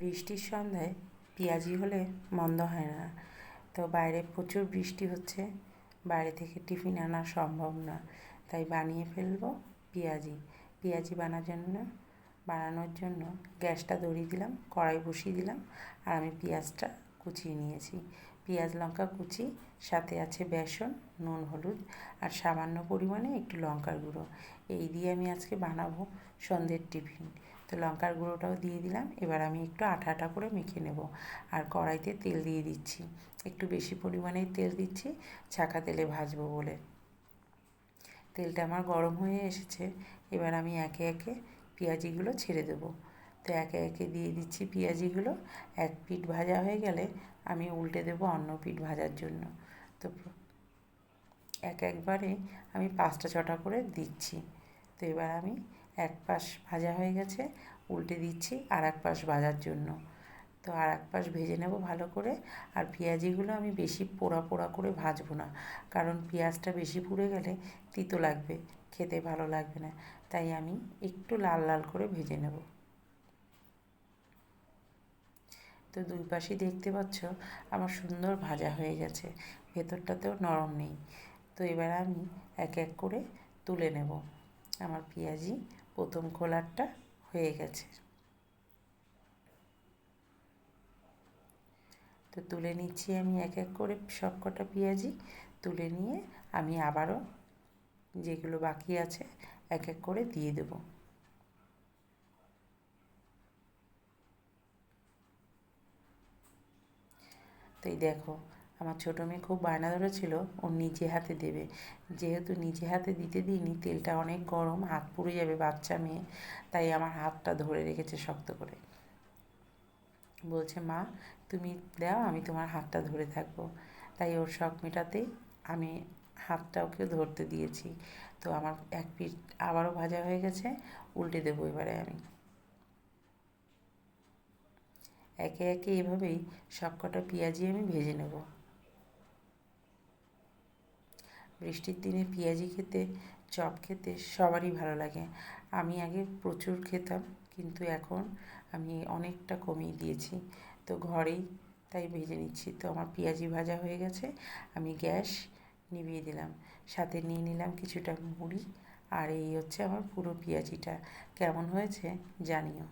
বৃষ্টির সন্ধ্যায় পেঁয়াজি হলে মন্দ হয় না। তো বাইরে প্রচুর বৃষ্টি হচ্ছে বাইরে থেকে টিফিন আনা সম্ভব না। তাই বানিয়ে ফেলব পেঁয়াজি। পেঁয়াজি বানার জন্য, বানানোর জন্য গ্যাসটা ধরিয়ে দিলাম, কড়াই বসিয়ে দিলাম, আর আমি পেঁয়াজটা কুচিয়ে নিয়েছি। পেঁয়াজ, লঙ্কা কুচি, সাথে আছে বেসন, নুন, হলুদ আর সামান্য পরিমাণে একটু লঙ্কার গুঁড়ো। এই দিয়ে আমি আজকে বানাবো সন্ধ্যের টিফিন। তো লঙ্কার গুঁড়োটাও দিয়ে দিলাম, এবার আমি একটু আঠা আঠা করে মেখে নেব। আর কড়াইতে তেল দিয়ে দিচ্ছি। একটু বেশি পরিমাণে তেল দিচ্ছি, ছাকা তেলে ভাজবো বলে। তেলটা আমার গরম হয়ে এসেছে, এবার আমি একে একে পেঁয়াজিগুলো ছেড়ে দেবো। তো একে একে দিয়ে দিচ্ছি পেঁয়াজিগুলো। এক পিঠ ভাজা হয়ে গেলে আমি উল্টে দেবো অন্য পিঠ ভাজার জন্য। তো এক একবারে আমি পাঁচটা ছটা করে দিচ্ছি। তো এবার আমি এক পাশ ভাজা হয়ে গেছে, উল্টে দিচ্ছি আর এক পাশ ভাজার জন্য। তো আর এক পাশ ভেজে নেব ভালো করে। আর পেঁয়াজিগুলো আমি বেশি পোড়া পোড়া করে ভাজবো না, কারণ পেঁয়াজটা বেশি পুড়ে গেলে তিতো লাগবে, খেতে ভালো লাগবে না। তাই আমি একটু লাল লাল করে ভেজে নেব। তো দুই পাশেই দেখতে পাচ্ছ আমার সুন্দর ভাজা হয়ে গেছে। ভেতরটাতেও নরম নেই। তো এবার আমি এক এক করে তুলে নেব। আমার পেঁয়াজি প্রথম খোলারটা হয়ে গেছে। তো তুলে নিচ্ছি আমি এক এক করে সব কটা পেঁয়াজি। তুলে নিয়ে আমি আবারও যেগুলো বাকি আছে এক এক করে দিয়ে দেবো। তো এই দেখো, আমার ছোটো মেয়ে খুব বায়না ধরেছিল, ও নিজে হাতে দেবে। যেহেতু নিজে হাতে দিতে দিইনি, তেলটা অনেক গরম, হাত পুড়ে যাবে বাচ্চা মেয়ে, তাই আমার হাতটা ধরে রেখেছে শক্ত করে। বলছে, মা, তুমি দাও, আমি তোমার হাতটা ধরে থাকব। তাই ওর শখ মেটাতেই আমি হাতটা ওকে ধরতে দিয়েছি। তো আমার এক পিঠ আবারও ভাজা হয়ে গেছে, উল্টে দেবো এবারে আমি। একে একে এভাবেই সব কটা পেঁয়াজি আমি ভেজে নেব। বৃষ্টির দিনে পেঁয়াজি খেতে, চপ খেতে সবারই ভালো লাগে। আমি আগে প্রচুর খেতাম, কিন্তু এখন আমি অনেকটা কমিয়ে দিয়েছি। তো ঘরেই তাই ভেজে নিচ্ছি। তো আমার পেঁয়াজি ভাজা হয়ে গেছে, আমি গ্যাস নিভিয়ে দিলাম। সাথে নিয়ে নিলাম কিছুটা মুড়ি আর এই হচ্ছে আমার পুরো পেঁয়াজিটা। কেমন হয়েছে জানিও।